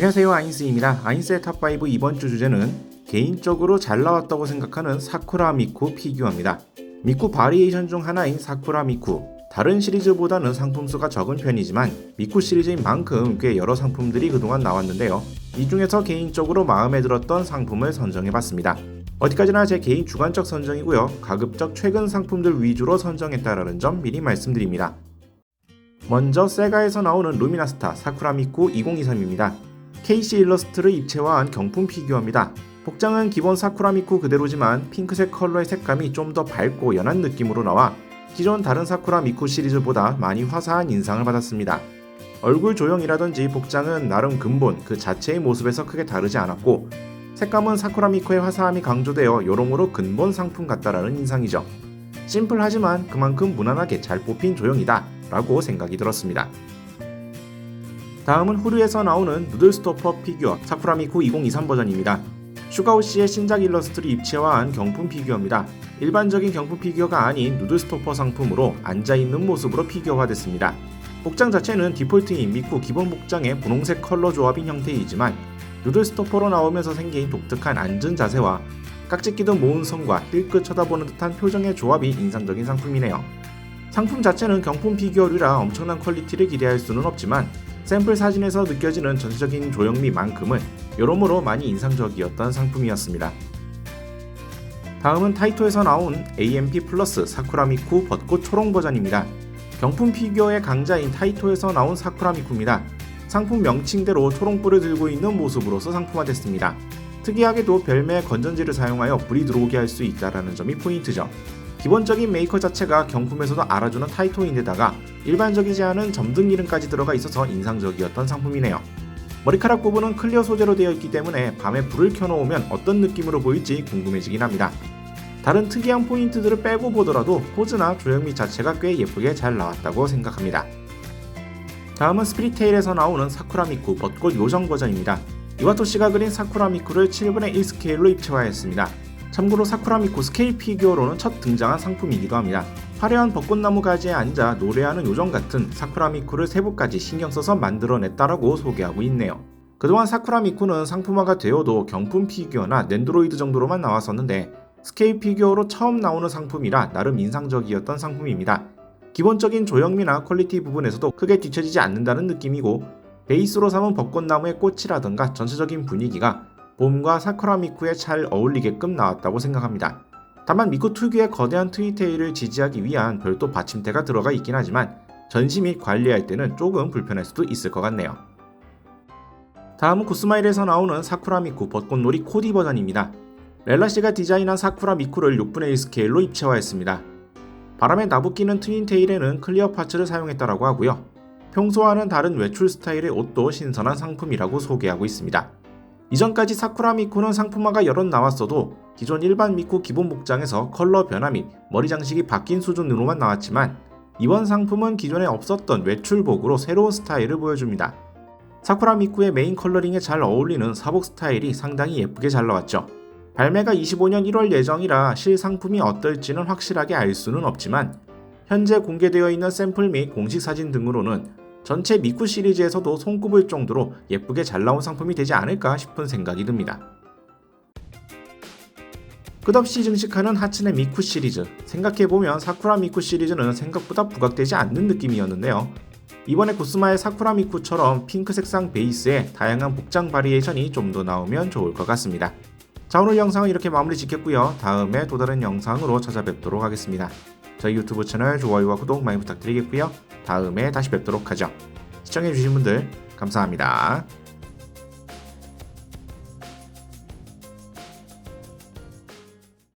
안녕하세요 아인스입니다. 아인스의 탑5 이번 주 주제는 개인적으로 잘 나왔다고 생각하는 사쿠라 미쿠 피규어입니다. 미쿠 바리에이션 중 하나인 사쿠라 미쿠. 다른 시리즈보다는 상품 수가 적은 편이지만 미쿠 시리즈인 만큼 꽤 여러 상품들이 그동안 나왔는데요. 이 중에서 개인적으로 마음에 들었던 상품을 선정해봤습니다. 어디까지나 제 개인 주관적 선정이고요. 가급적 최근 상품들 위주로 선정했다라는 점 미리 말씀드립니다. 먼저 세가에서 나오는 루미나스타 사쿠라 미쿠 2023입니다. KC 일러스트를 입체화한 경품 피규어입니다. 복장은 기본 사쿠라 미쿠 그대로지만 핑크색 컬러의 색감이 좀 더 밝고 연한 느낌으로 나와 기존 다른 사쿠라 미쿠 시리즈보다 많이 화사한 인상을 받았습니다. 얼굴 조형이라든지 복장은 나름 근본 그 자체의 모습에서 크게 다르지 않았고 색감은 사쿠라 미쿠의 화사함이 강조되어 여러모로 근본 상품 같다라는 인상이죠. 심플하지만 그만큼 무난하게 잘 뽑힌 조형이다 라고 생각이 들었습니다. 다음은 후르에서 나오는 누들스토퍼 피규어 사쿠라미쿠 2023 버전입니다. 슈가오 씨의 신작 일러스트를 입체화한 경품 피규어입니다. 일반적인 경품 피규어가 아닌 누들스토퍼 상품으로 앉아있는 모습으로 피규어화됐습니다. 복장 자체는 디폴트 인 미쿠 기본 복장의 분홍색 컬러 조합인 형태이지만 누들스토퍼로 나오면서 생긴 독특한 앉은 자세와 깍지 끼든 모은 손과 힐끗 쳐다보는 듯한 표정의 조합이 인상적인 상품이네요. 상품 자체는 경품 피규어류라 엄청난 퀄리티를 기대할 수는 없지만 샘플 사진에서 느껴지는 전체적인 조형미만큼은 여러모로 많이 인상적이었던 상품이었습니다. 다음은 타이토에서 나온 AMP 플러스 사쿠라미쿠 벚꽃 초롱 버전입니다. 경품 피규어의 강자인 타이토에서 나온 사쿠라미쿠입니다. 상품 명칭대로 초롱불을 들고 있는 모습으로서 상품화됐습니다. 특이하게도 별매의 건전지를 사용하여 불이 들어오게 할 수 있다는 점이 포인트죠. 기본적인 메이커 자체가 경품에서도 알아주는 타이토인데다가 일반적이지 않은 점등 기능까지 들어가 있어서 인상적이었던 상품이네요. 머리카락 부분은 클리어 소재로 되어 있기 때문에 밤에 불을 켜놓으면 어떤 느낌으로 보일지 궁금해지긴 합니다. 다른 특이한 포인트들을 빼고 보더라도 포즈나 조형미 자체가 꽤 예쁘게 잘 나왔다고 생각합니다. 다음은 스피릿테일에서 나오는 사쿠라미쿠 벚꽃 요정 버전입니다. 이와토 씨가 그린 사쿠라미쿠를 7분의 1 스케일로 입체화했습니다. 참고로 사쿠라미코 스케일 피규어로는 첫 등장한 상품이기도 합니다. 화려한 벚꽃나무 가지에 앉아 노래하는 요정 같은 사쿠라미쿠를 세부까지 신경 써서 만들어냈다라고 소개하고 있네요. 그동안 사쿠라미쿠는 상품화가 되어도 경품 피규어나 넨드로이드 정도로만 나왔었는데 스케일 피규어로 처음 나오는 상품이라 나름 인상적이었던 상품입니다. 기본적인 조형미나 퀄리티 부분에서도 크게 뒤처지지 않는다는 느낌이고 베이스로 삼은 벚꽃나무의 꽃이라던가 전체적인 분위기가 봄과 사쿠라 미쿠에 잘 어울리게끔 나왔다고 생각합니다. 다만 미쿠 특유의 거대한 트위테일을 지지하기 위한 별도 받침대가 들어가 있긴 하지만 전시 및 관리할 때는 조금 불편할 수도 있을 것 같네요. 다음은 구스마일에서 나오는 사쿠라 미쿠 벚꽃놀이 코디 버전입니다. 렐라 씨가 디자인한 사쿠라 미쿠를 6분의 1 스케일로 입체화했습니다. 바람에 나부끼는 트윈테일에는 클리어 파츠를 사용했다라고 하고요. 평소와는 다른 외출 스타일의 옷도 신선한 상품이라고 소개하고 있습니다. 이전까지 사쿠라 미쿠는 상품화가 여럿 나왔어도 기존 일반 미쿠 기본 복장에서 컬러 변화 및 머리 장식이 바뀐 수준으로만 나왔지만 이번 상품은 기존에 없었던 외출복으로 새로운 스타일을 보여줍니다. 사쿠라 미쿠의 메인 컬러링에 잘 어울리는 사복 스타일이 상당히 예쁘게 잘 나왔죠. 발매가 25년 1월 예정이라 실 상품이 어떨지는 확실하게 알 수는 없지만 현재 공개되어 있는 샘플 및 공식 사진 등으로는 전체 미쿠 시리즈에서도 손꼽을 정도로 예쁘게 잘 나온 상품이 되지 않을까 싶은 생각이 듭니다. 끝없이 증식하는 하츠네 미쿠 시리즈 생각해보면 사쿠라 미쿠 시리즈는 생각보다 부각되지 않는 느낌이었는데요. 이번에 구스마의 사쿠라 미쿠처럼 핑크 색상 베이스에 다양한 복장 바리에이션이 좀 더 나오면 좋을 것 같습니다. 자 오늘 영상은 이렇게 마무리 짓겠고요. 다음에 또 다른 영상으로 찾아뵙도록 하겠습니다. 저희 유튜브 채널 좋아요와 구독 많이 부탁드리겠고요. 다음에 다시 뵙도록 하죠. 시청해주신 분들 감사합니다.